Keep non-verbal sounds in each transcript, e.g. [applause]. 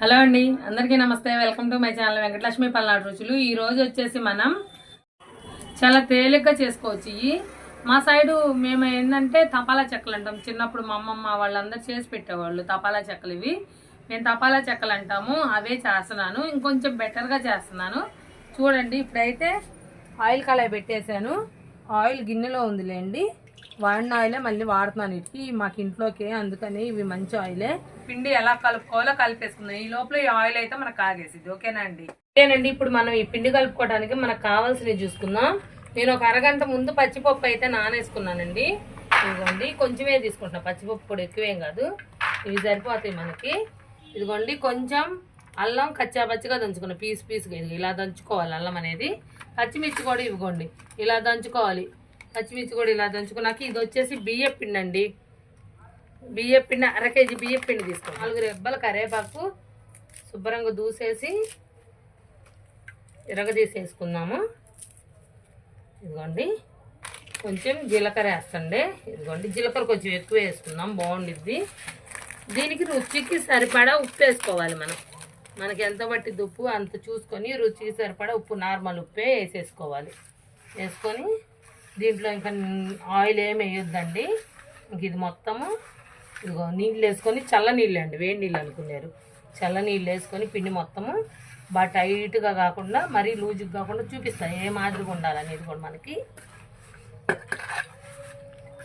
Hello అండి అందరికీ నమస్తే. Welcome to my channel Venkatalakshmi Palnadu రుచులు. ఈరోజు వచ్చేసి మనం చాలా తేలిగ్గా చేసుకోవచ్చు. ఇవి మా సైడు మేము ఏంటంటే తపాలా చెక్కలు అంటాం. చిన్నప్పుడు మా అమ్మమ్మ వాళ్ళందరూ చేసి పెట్టేవాళ్ళు తపాలా చెక్కలు ఇవి. మేము తపాలా చెక్కలు అంటాము అవే చేస్తున్నాను. ఇంకొంచెం బెటర్గా చేస్తున్నాను. చూడండి ఇప్పుడైతే ఆయిల్ కళాయి పెట్టేశాను. ఆయిల్ గిన్నెలో ఉందిలేండి. వాడిన ఆయిలే మళ్ళీ వాడుతున్నాను. వీటికి మాకు ఇంట్లోకి అందుకని ఇవి మంచి ఆయిలే. పిండి ఎలా కలుపుకోవాలో కలిపేసుకుందాం. ఈ లోపల ఈ ఆయిల్ అయితే మనకు ఆగేసింది ఓకేనా అండి ఓకేనండి ఇప్పుడు మనం ఈ పిండి కలుపుకోవడానికి మనకు కావాల్సినవి చూసుకుందాం. నేను ఒక అరగంట ముందు పచ్చిపప్పు అయితే నానేసుకున్నానండి. ఇదిగోండి కొంచెమే తీసుకుంటున్నా. పచ్చిపప్పు కూడా ఎక్కువేం కాదు. ఇవి సరిపోతాయి మనకి. ఇదిగోండి కొంచెం అల్లం కచ్చాపచ్చిగా దంచుకున్న పీస్ పీస్గా ఇది ఇలా దంచుకోవాలి అల్లం అనేది. పచ్చిమిర్చి కూడా ఇవ్వండి. ఇలా దంచుకోవాలి. పచ్చిమిర్చి కూడా ఇలా దంచుకున్నాక ఇది వచ్చేసి బియ్య పిండి అండి బియ్య పిండి అర కేజీ బియ్య పిండి తీసుకోండి. నాలుగు రెబ్బల కరేపాకు శుభ్రంగా దూసేసి ఇరగదీసేసుకుందాము ఇదిగోండి. కొంచెం జీలకర్ర వేస్తండి. ఇదిగోండి. జీలకర్ర కొంచెం ఎక్కువ వేసుకుందాం. బాగుండిద్ది. దీనికి రుచికి సరిపడా ఉప్పు వేసుకోవాలి మనం. మనకి ఎంత బట్టి ఉప్పు అంత చూసుకొని రుచికి సరిపడా ఉప్పు నార్మల్ ఉప్పే వేసేసుకోవాలి. వేసుకొని దీంట్లో ఇంకా ఆయిల్ ఏమి వేయొద్దండి. ఇంక ఇది మొత్తము ఇదిగో నీళ్ళు వేసుకొని చల్ల నీళ్ళు అండి వేడి నీళ్ళు అనుకున్నారు. చల్ల నీళ్ళు వేసుకొని పిండి మొత్తము బాగా టైట్గా కాకుండా మరీ లూజుగా కాకుండా చూపిస్తాను ఏ మాదిరిగా ఉండాలనేది కూడా మనకి.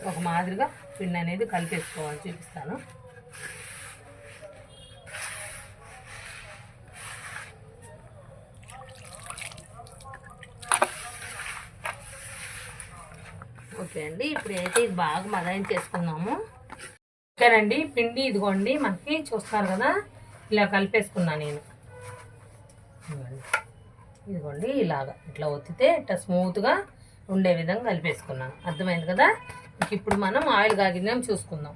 ఒక మాదిరిగా పిండి అనేది కలిపేసుకోవాలి చూపిస్తాను. ఓకే అండి ఇప్పుడు అయితే ఇది బాగా మదాయం చేసుకున్నాము ఓకేనండి పిండి ఇదిగోండి మనకి చూస్తారు కదా ఇలా కలిపేసుకున్నా నేను. ఇదిగోండి. ఇదిగోండి ఇలాగా ఇట్లా ఒత్తితే ఇట్లా స్మూత్గా ఉండే విధంగా కలిపేసుకున్నాను. అర్థమైంది కదా? ఇప్పుడు మనం ఆయిల్ కాగిందేమో చూసుకుందాం.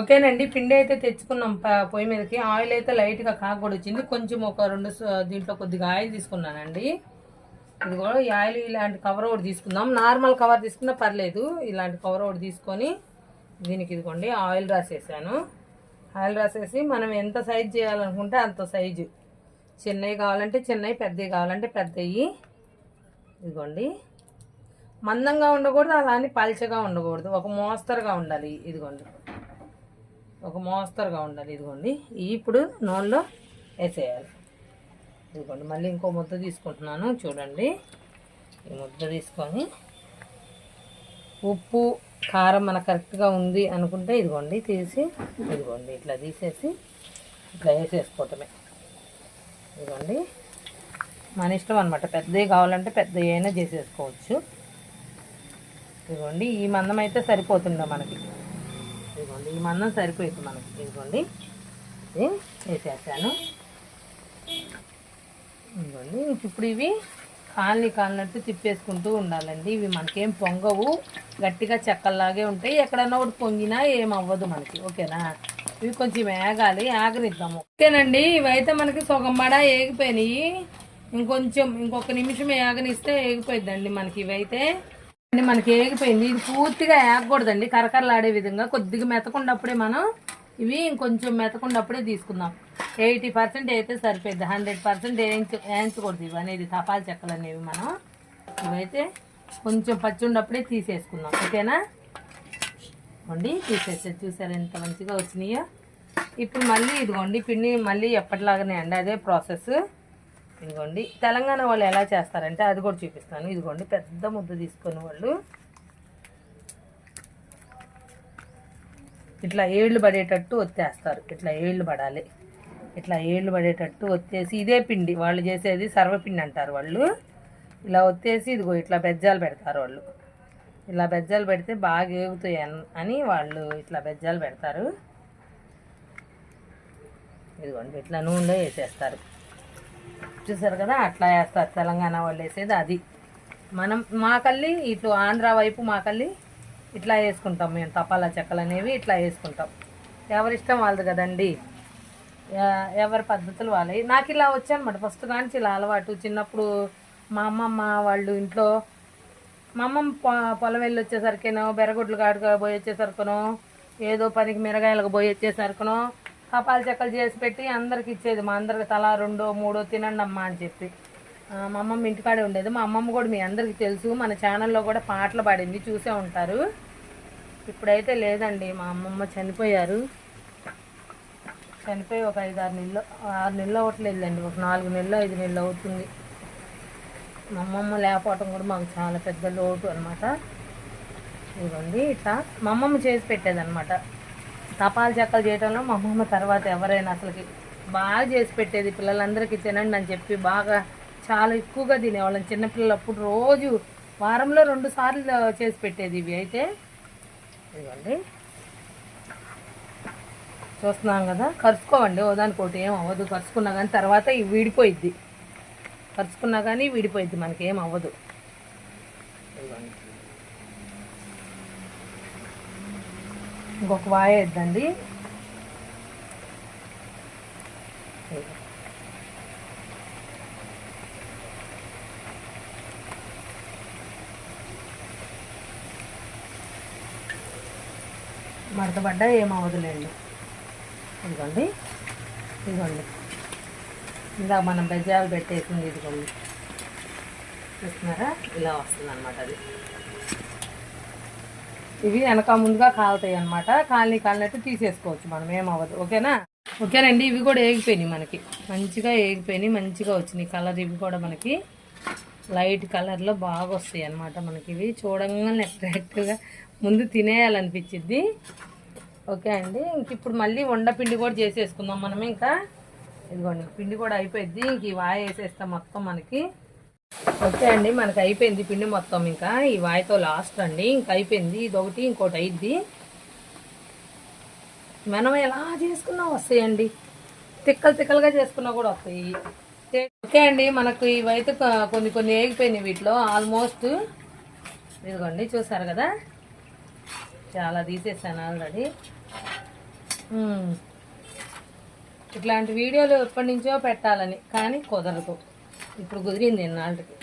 ఓకేనండి పిండి అయితే తెచ్చుకున్నాం ప- పొయ్యి మీదకి. ఆయిల్ అయితే లైట్గా కాకూడదు వచ్చింది కొంచెం ఒక రెండు దీంట్లో కొద్దిగా ఆయిల్ తీసుకున్నానండి. ఇది కూడా ఈ ఆయిల్ ఇలాంటి కవర్ ఒకటి తీసుకుందాం. నార్మల్ కవర్ తీసుకున్నా పర్లేదు. ఇలాంటి కవర్ ఒకటి తీసుకొని దీనికి ఇదిగోండి ఆయిల్ రాసేసాను. ఆయిల్ రాసేసి మనం ఎంత సైజ్ చేయాలనుకుంటే అంత సైజు. చిన్నవి కావాలంటే చిన్నవి పెద్దవి కావాలంటే పెద్దవి. ఇదిగోండి. మందంగా ఉండకూడదు అలా అని పల్చగా ఉండకూడదు. ఒక మోస్తరుగా ఉండాలి. ఇదిగోండి. ఒక మోస్తరుగా ఉండాలి. ఇదిగోండి. ఇప్పుడు నూనెలో వేసేయాలి. ఇదిగోండి. మళ్ళీ ఇంకో ముద్ద తీసుకుంటున్నాను. చూడండి. ఈ ముద్ద తీసుకొని ఉప్పు కారం మనకు కరెక్ట్గా ఉంది అనుకుంటే ఇదిగోండి తీసి ఇదిగోండి ఇట్లా తీసేసి ఇట్లా వేసేసుకోవటమే. ఇదిగోండి. మన ఇష్టం అనమాట పెద్దవి కావాలంటే పెద్దవి అయినా చేసేసుకోవచ్చు. ఇదిగోండి. ఈ మందం అయితే సరిపోతుండే మనకి? ఇదిగోండి. ఈ మందం సరిపోయింది మనకి. ఇదిగోండి. ఇది వేసేసాను. ఇదిగోండి. ఇంక ఇప్పుడు ఇవి కాళ్ళని కాలినట్టు తిప్పేసుకుంటూ ఉండాలండి. ఇవి మనకేం పొంగవు. గట్టిగా చెక్కల్లాగే ఉంటాయి. ఎక్కడన్నా ఒకటి పొంగినా ఏం అవ్వదు మనకి. ఓకేనా? ఇవి కొంచెం ఏగాలి. ఆగనిద్దాము. ఓకేనండి. ఇవైతే మనకి సగం ఏగిపోయినాయి. ఇంకొంచెం ఇంకొక నిమిషం ఏగనిస్తే ఏగిపోయిద్దండి మనకి ఇవైతే. మనకి ఏగిపోయింది. ఇది పూర్తిగా ఏగకూడదండి. కరకరలాడే విధంగా కొద్దిగా మెతకుండప్పుడే మనం ఇవి ఇంకొంచెం మెతకుండప్పుడే తీసుకుందాం. ఎయిటీ పర్సెంట్ అయితే సరిపోద్ది హండ్రెడ్ పర్సెంట్ వేయించు వేయించకూడదు ఇవి అనేది తపాలు చెక్కలు అనేవి మనం. ఇవైతే కొంచెం పచ్చి ఉన్నప్పుడే తీసేసుకుందాం. ఓకేనా? వండి తీసేస్తే చూసారు ఎంత మంచిగా వచ్చినాయో? ఇప్పుడు మళ్ళీ ఇదిగోండి పిండి మళ్ళీ ఎప్పటిలాగానే అండి. అదే ప్రాసెస్. ఇదిగోండి. తెలంగాణ వాళ్ళు ఎలా చేస్తారంటే అది కూడా చూపిస్తాను. ఇదిగోండి పెద్ద ముద్ద తీసుకొని వాళ్ళు. ఇట్లా ఏళ్ళు పడేటట్టు ఒత్తేస్తారు. ఇట్లా ఏళ్ళు పడాలి. ఇట్లా ఏళ్ళు పడేటట్టు ఒత్తేసి ఇదే పిండి వాళ్ళు చేసేది సర్వపిండి అంటారు వాళ్ళు. ఇలా ఒత్తేసి ఇదిగో ఇట్లా బెజ్జాలు పెడతారు వాళ్ళు. ఇలా బెజ్జాలు పెడితే బాగా ఏగుతాయి అని వాళ్ళు ఇట్లా బెజ్జాలు పెడతారు. ఇదిగోండి ఇట్లా నూనెలో వేసేస్తారు. చూసారు కదా అట్లా వేస్తారు. తెలంగాణ వాళ్ళు వేసేది అది. మనం మాకల్లి ఇటు ఆంధ్ర వైపు మాకల్లి ఇట్లా వేసుకుంటాం మేము తపాలా చెక్కలు అనేవి ఇట్లా వేసుకుంటాం. ఎవరిష్టం వాళ్ళది కదండి. ఎవరి పద్ధతులు వాళ్ళవి. నాకు ఇలా వచ్చానమాట. ఫస్ట్ కానీ ఇలా అలవాటు. చిన్నప్పుడు మా అమ్మమ్మ వాళ్ళు ఇంట్లో మా అమ్మమ్మ పొ- పొలం వెళ్ళి వచ్చేసరికేనో బెరగొడ్లు కాడుగా పోయి వచ్చేసరికనో ఏదో పనికి మిరగాయలకు పోయి వచ్చేసరికనో కపాల చెక్కలు చేసి పెట్టి అందరికి ఇచ్చేది. మా అందరికి తలా రెండో మూడో తినండి అమ్మా అని చెప్పి. మా అమ్మమ్మ ఇంటికాడే ఉండేది. మా అమ్మమ్మ కూడా మీ అందరికీ తెలుసు. మన ఛానల్లో కూడా పాటలు పాడింది చూసే ఉంటారు. ఇప్పుడైతే లేదండి మా అమ్మమ్మ చనిపోయారు. చనిపోయి ఒక ఐదు ఆరు నెలలు ఆరు నెలలు అవ్వట్లేదులేండి ఒక నాలుగు నెలలు ఐదు నెలలు అవుతుంది. మా అమ్మమ్మ లేకపోవటం కూడా మాకు చాలా పెద్ద లోటు అనమాట ఇదిగోండి ఇట్లా మా అమ్మమ్మ చేసి పెట్టేదనమాట తపాలు చెక్కలు చేయడంలో మా అమ్మమ్మ తర్వాత ఎవరైనా అసలుకి బాగా చేసి పెట్టేది పిల్లలందరికీ తినండి అని చెప్పి బాగా చాలా ఎక్కువగా తినేవాళ్ళం చిన్నపిల్లలు అప్పుడు రోజు వారంలో రెండు సార్లు చేసి పెట్టేది ఇవి. అయితే ఇవ్వండి చూస్తున్నాం కదా కరుచుకోవండి. ఓ ఒకటి ఏం అవ్వదు. కరుచుకున్నా కానీ తర్వాత ఇవి విడిపోయిద్ది. కరుచుకున్నా కానీ విడిపోయిద్ది. మనకి ఏం అవ్వదు. ఇంకొక వాయ వేద్దండి. ఇదిగో. మడతపడ్డా ఏమవదులేండి ఇదిగోండి. ఇదిగోండి. ఇందా మనం బెజ్జాలు పెట్టేసింది ఇదిగోండి. చూస్తున్నారా? ఇలా వస్తుంది అనమాట అది. ఇవి వెనక ముందుగా కాలుతాయి అనమాట కాలిని కాలినట్టు తీసేసుకోవచ్చు మనం ఏమవ్వదు. ఓకేనా? ఓకేనండి ఇవి కూడా ఏగిపోయినాయి మనకి. మంచిగా ఏగిపోయినాయి మంచిగా వచ్చినాయి. కలర్ ఇవి కూడా మనకి లైట్ కలర్లో బాగా వస్తాయి అన్నమాట మనకి ఇవి. చూడంగానే అట్రాక్టివ్గా ముందు తినేయాలనిపించిద్ది. ఓకే అండి. ఇంక ఇప్పుడు మళ్ళీ వండ పిండి కూడా చేసేసుకుందాం మనం ఇంకా. ఇదిగోండి పిండి కూడా అయిపోయింది ఇంక ఈ వాయ వేసేస్తాం మొత్తం మనకి. ఓకే అండి మనకి అయిపోయింది పిండి మొత్తం ఇంకా. ఈ వాయితో లాస్ట్ అండి. ఇంక అయిపోయింది. ఇది ఒకటి ఇంకోటి అయిద్ది. మనం ఎలా చేసుకున్నా వస్తాయండి. తిక్కలు తిక్కలుగా చేసుకున్నా కూడా వస్తాయి. ఓకే అండి మనకు ఇవైతే కొన్ని కొన్ని ఏగిపోయినాయి వీటిలో. ఆల్మోస్ట్ ఇదిగోండి చూసారు కదా? చాలా తీసేసాను ఆల్రెడీ. ఇట్లాంటి వీడియోలు ఎప్పటి నుంచో పెట్టాలని కానీ కుదరదు. ఇప్పుడు కుదిరింది ఇన్నాళ్ళకి.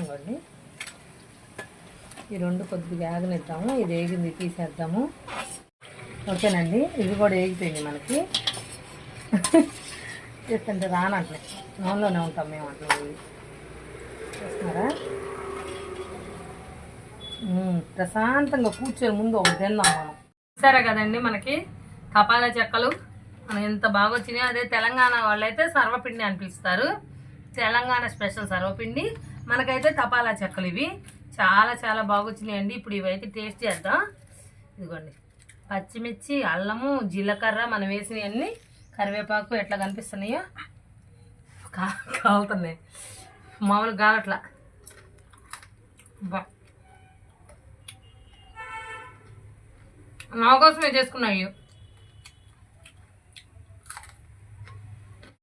ఇవ్వండి ఈ రెండు కొద్దిగా ఆగనిద్దాము ఇది వేగింది తీసేద్దాము. ఓకేనండి ఇది కూడా వేగిపోయింది మనకి. [laughs] చేస్తుంటే రానట్లే నూనెలోనే ఉంటాం మేము అట్లా ఇవి. చూస్తున్నారా? ప్రశాంతంగా కూర్చొని ముందు ఒకటి తిందాం మనం. సరే కదండి మనకి తపాలా చెక్కలు మనం ఎంత బాగా వచ్చినాయో అదే తెలంగాణ వాళ్ళైతే సర్వపిండి అనిపిస్తారు. తెలంగాణ స్పెషల్ సర్వపిండి. మనకైతే తపాలా చెక్కలు ఇవి. చాలా చాలా బాగా వచ్చినాయండి. ఇప్పుడు ఇవైతే టేస్ట్ చేద్దాం. ఇదిగోండి. పచ్చిమిర్చి అల్లము జీలకర్ర మనం వేసినవన్నీ కరివేపాకు ఎట్లా కనిపిస్తున్నాయో కా కాలుతున్నాయి. మామూలుగా కావట్లా బా. నా కోసమే చేసుకున్నాయి